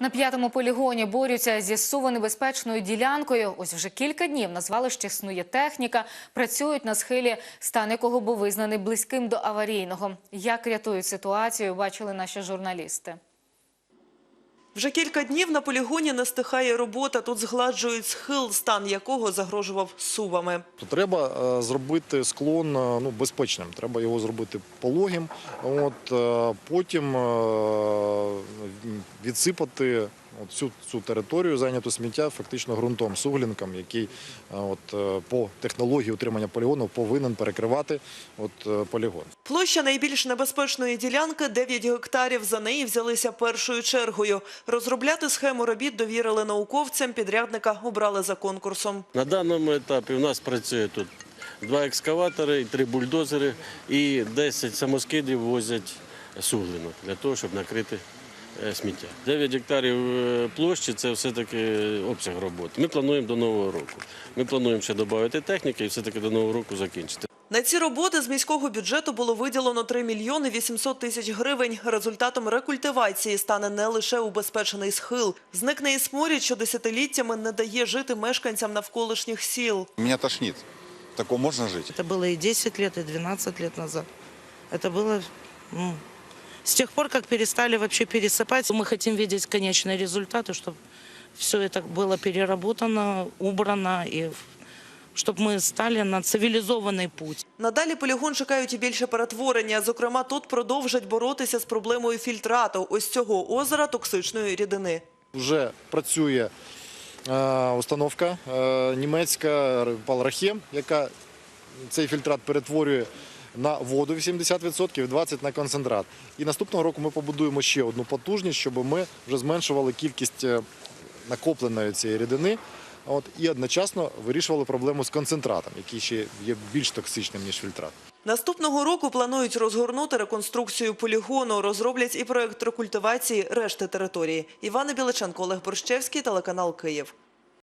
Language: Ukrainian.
На п'ятому полігоні борються зі сувонебезпечною ділянкою. Ось вже кілька днів на звалищі снує техніка. Працюють на схилі, стан якого був визнаний близьким до аварійного. Як рятують ситуацію, бачили наші журналісти. Вже кілька днів на полігоні не стихає робота. Тут згладжують схил, стан якого загрожував сувами. Треба е, зробити склон е, ну, безпечним. Треба його зробити пологим. От, е, потім відсипати от цю, цю територію, зайняту сміття, фактично ґрунтом, суглінком, який е, от, е, по технології утримання полігону повинен перекривати от, е, полігон. Площа найбільш небезпечної ділянки – 9 гектарів. За неї взялися першою чергою. Розробляти схему робіт довірили науковцям, підрядника обрали за конкурсом. На даному етапі у нас працює тут два екскаватори, три бульдозери і 10 самоскидів возять суглину для того, щоб накрити сміття. 9 гектарів е, площі це все-таки обсяг роботи. Ми плануємо до нового року. Ми плануємо ще додати техніки і все-таки до нового року закінчити. На ці роботи з міського бюджету було виділено 3 мільйони 800 тисяч гривень. Результатом рекультивації стане не лише убезпечений схил. Зникне і сморід, що десятиліттями не дає жити мешканцям навколишніх сіл. Меня тошнит. Такое можно жить? Это было и 10 лет, и 12 лет назад. Это было ну, с тех пор, как перестали вообще пересыпать. Мы хотим видеть конечные результаты, чтобы все это было переработано, убрано, и чтобы мы стали на цивилизованный путь. Надалі полігон чекають і більше перетворення. Зокрема, тут продовжать боротися з проблемою фільтрату ось цього озера токсичної рідини. Вже працює е, установка е, німецька Палрахем, яка цей фільтрат перетворює на воду 80% і 20% на концентрат. І наступного року ми побудуємо ще одну потужність, щоб ми вже зменшували кількість е, накопленої цієї рідини. От, і одночасно вирішували проблему з концентратом, який ще є більш токсичним, ніж фільтрат. Наступного року планують розгорнути реконструкцію полігону. Розроблять і проект рекультивації решти території. Івана Біличенко, Олег Борщевський, телеканал Київ.